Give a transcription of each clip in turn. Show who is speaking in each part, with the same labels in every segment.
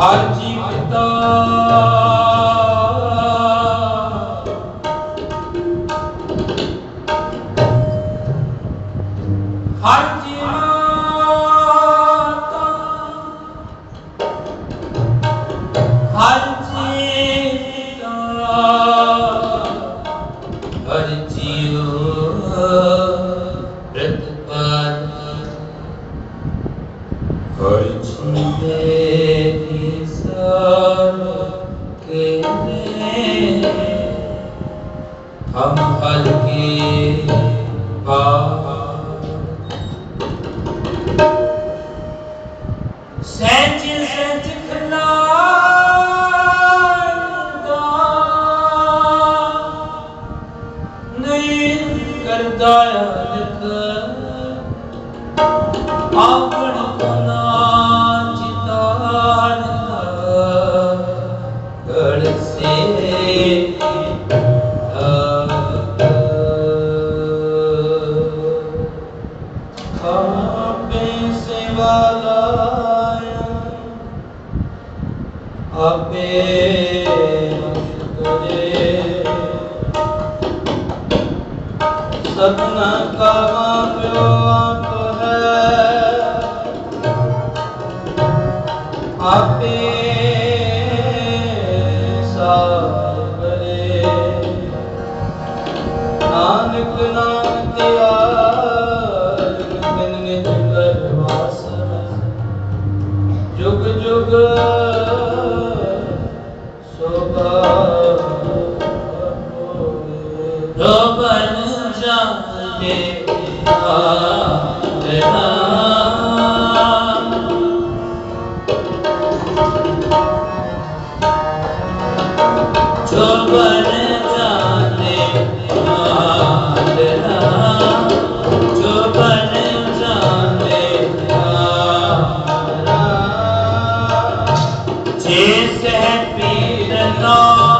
Speaker 1: ਹਾਜੀ ਪਿਤਾ ਹਾਜੀ ਮਾਂ ਕਰਦਾ ਆਦਿਕ ਸਤਨਾ ਕਾ ਮਾਪਿਓ ਆਪ ਹੈ। ਆਪੇ ਸਾਬਰੇ ਨਾਨਕ ਨਾਮ ਤਿਆਰ ਬਿਨ ਨਿਜ ਕਰਵਾਸ ਜੁਗ ਜੁਗ ਸੋਭਾ Is happy the Lord.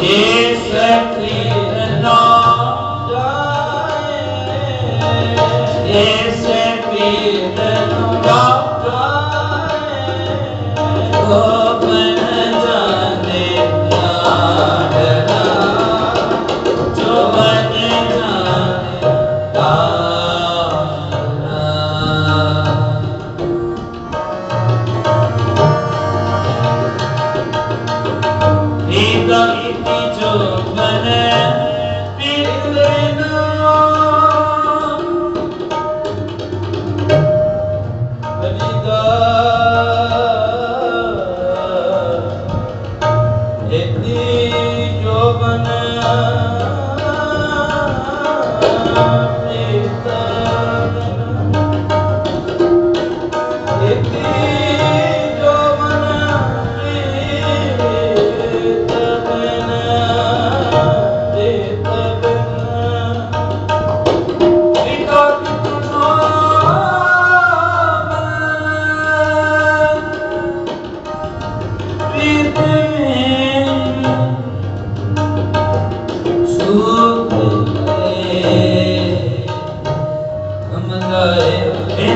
Speaker 1: Yeah.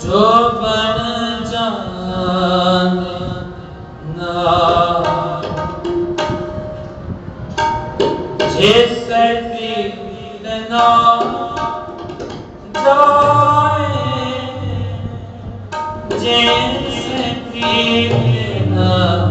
Speaker 1: Job sen sevdiğimden